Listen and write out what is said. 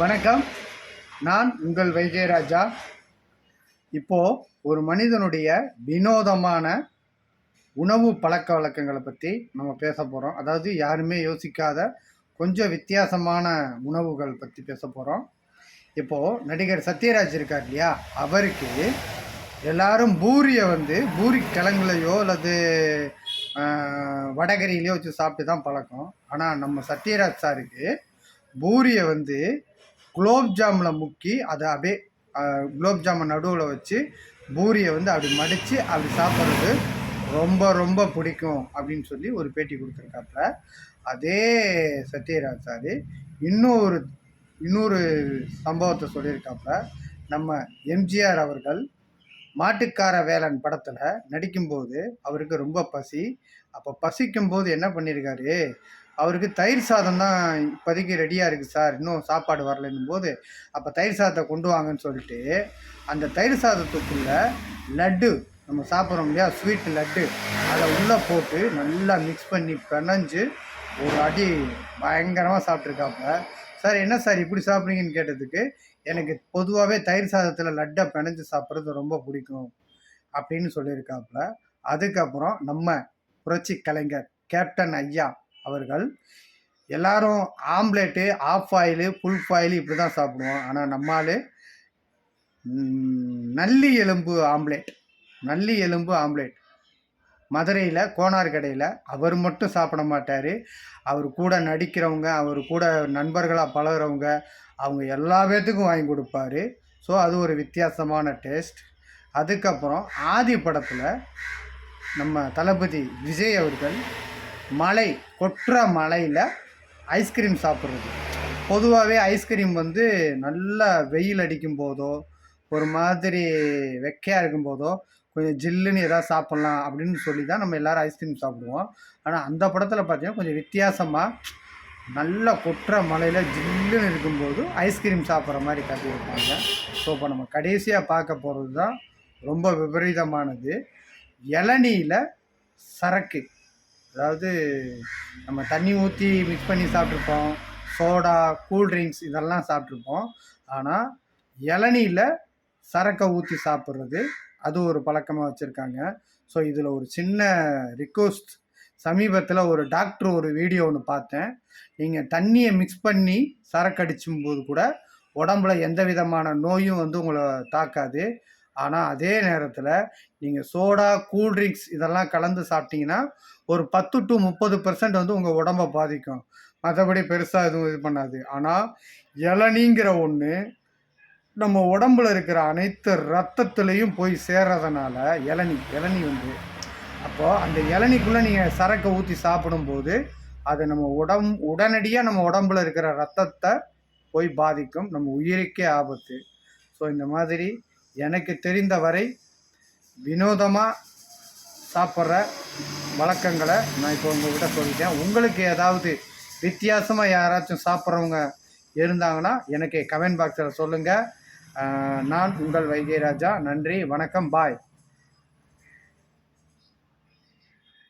வணக்கம். நான் உங்கள் வைஜயராஜா இப்போ ஒரு மனிதனுடைய வினோதமான உணவு பழக்க வழக்கங்களை பற்றி நம்ம பேச போகிறோம் அதாவது யாருமே யோசிக்காத கொஞ்சம் வித்தியாசமான உணவுகள் பற்றி பேச போகிறோம் இப்போது நடிகர் சத்யராஜ் இருக்கார் இல்லையா? அவருக்கு எல்லாரும் பூரியை வந்து பூரி கிழங்குலையோ அல்லது வடகரியிலையோ வச்சு சாப்பிட்டு தான் பழக்கம். ஆனால் நம்ம சத்யராஜ் சாருக்கு பூரியை வந்து குலோப் ஜாமில் முக்கி அதை அப்படியே குலோப் ஜாமுன் நடுவில் வச்சு பூரியை வந்து அப்படி மடித்து அப்படி சாப்பிட்றது ரொம்ப ரொம்ப பிடிக்கும் அப்படின்னு சொல்லி ஒரு பேட்டி கொடுத்துருக்காப்புல. அதே சத்யராஜ் சார் இன்னொரு இன்னொரு சம்பவத்தை சொல்லியிருக்காப்புல. நம்ம எம்ஜிஆர் அவர்கள் மாட்டுக்கார வேலன் படத்தில் நடிக்கும்போது அவருக்கு ரொம்ப பசி. அப்போ பசிக்கும்போது என்ன பண்ணியிருக்காரு? அவருக்கு தயிர் சாதம் தான் இப்போதைக்கு ரெடியாக இருக்குது சார். இன்னும் சாப்பாடு வரலன்னும் போது அப்போ தயிர் சாதத்தை கொண்டு வாங்கன்னு சொல்லிட்டு அந்த தயிர் சாதத்துக்குள்ள லட்டு நம்ம சாப்பிட்றோம் இல்லையா? ஸ்வீட் லட்டு. அதை உள்ளே போட்டு நல்லா மிக்ஸ் பண்ணி பிணைஞ்சு ஒரு அடி பயங்கரமாக சாப்பிட்ருக்காப்புல சார் என்ன சார் இப்படி சாப்பிட்றீங்கன்னு கேட்டதுக்கு எனக்கு பொதுவாகவே தயிர் சாதத்தில் லட்டை பிணைஞ்சு சாப்பிட்றது ரொம்ப பிடிக்கும் அப்படின்னு சொல்லியிருக்காப்புல. அதுக்கப்புறம் நம்ம புரட்சி கலைஞர் கேப்டன் ஐயா அவர்கள் எல்லாரும் omelette half boil full boil இப்படி தான் சாப்பிடுவோம். ஆனால் நம்மால் நல்லி எலும்பு ஆம்லேட். நல்லி எலும்பு ஆம்லேட். மதுரையில் கோனார் கடையில் அவர் மட்டும் சாப்பிட மாட்டார். அவர் கூட நடிக்கிறவங்க அவர் கூட நண்பர்களாக பழகுறவங்க அவங்க எல்லா பேர்த்துக்கும் வாங்கி கொடுப்பாரு. ஸோ அது ஒரு வித்தியாசமான டேஸ்ட் அதுக்கப்புறம் ஆதி படத்தில் நம்ம தளபதி விஜய் அவர்கள் மலை கொற்ற மலையில் ஐஸ்கிரீம் சாப்பிட்றது. பொதுவாகவே ஐஸ்கிரீம் வந்து நல்லா வெயில் அடிக்கும் போதோ ஒரு மாதிரி வெக்கையாக இருக்கும் போதோ கொஞ்சம் ஜில்லுன்னு எதாவது சாப்பிட்லாம் அப்படின்னு சொல்லி தான் நம்ம எல்லோரும் ஐஸ்கிரீம் சாப்பிடுவோம். ஆனால் அந்த படத்தில் பார்த்தீங்கன்னா கொஞ்சம் வித்தியாசமாக நல்ல கொற்ற மலையில் ஜில்லுன்னு இருக்கும்போது ஐஸ்கிரீம் சாப்பிட்ற மாதிரி கட்டியிருப்பாங்க. ஸோ இப்போ நம்ம கடைசியாக பார்க்க போகிறது தான் ரொம்ப விபரீதமானது. இளநீயில் சரக்கு. அதாவது நம்ம தண்ணி ஊற்றி மிக்ஸ் பண்ணி சாப்பிட்ருப்போம் சோடா கூல்ட்ரிங்க்ஸ் இதெல்லாம் சாப்பிட்ருப்போம் ஆனால் இளநியில் சரக்கை ஊற்றி சாப்பிட்றது அது ஒரு பழக்கமாக வச்சுருக்காங்க. ஸோ இதில் ஒரு சின்ன ரிக்வஸ்ட் சமீபத்தில் ஒரு டாக்டர் ஒரு வீடியோ ஒன்று பார்த்தேன். நீங்கள் தண்ணியை மிக்ஸ் பண்ணி சரக்கு அடிச்சும்போது கூட உடம்புல எந்த விதமான நோயும் வந்து உங்களை தாக்காது. ஆனால் அதே நேரத்தில் நீங்கள் சோடா கூல்ட்ரிங்க்ஸ் இதெல்லாம் கலந்து சாப்பிட்டீங்கன்னா ஒரு பத்து டு முப்பது பர்சன்ட் வந்து உங்கள் உடம்பை பாதிக்கும். மற்றபடி பெருசாக எதுவும் இது பண்ணாது. ஆனால் இளநீங்கிற ஒன்று நம்ம உடம்புல இருக்கிற அனைத்து ரத்தத்துலேயும் போய் சேர்றதுனால இளநி இளநி வந்து அப்போது அந்த இளநிக்குள்ளே நீங்கள் சரக்கை ஊற்றி சாப்பிடும்போது அது நம்ம உடம் உடனடியாக நம்ம உடம்புல இருக்கிற ரத்தத்தை போய் பாதிக்கும். நம்ம உயிருக்கே ஆபத்து. ஸோ இந்த மாதிரி எனக்கு தெரிந்த வரை வினோதமாக சாப்பிட்ற வழக்கங்களை நான் இப்போ உங்கள்கிட்ட சொல்லிட்டேன். உங்களுக்கு ஏதாவது வித்தியாசமாக யாராச்சும் சாப்பிட்றவங்க இருந்தாங்கன்னா எனக்கு கமெண்ட் பாக்ஸில் சொல்லுங்கள் நான் உங்கள் வைத்தியராஜா நன்றி வணக்கம் பாய்.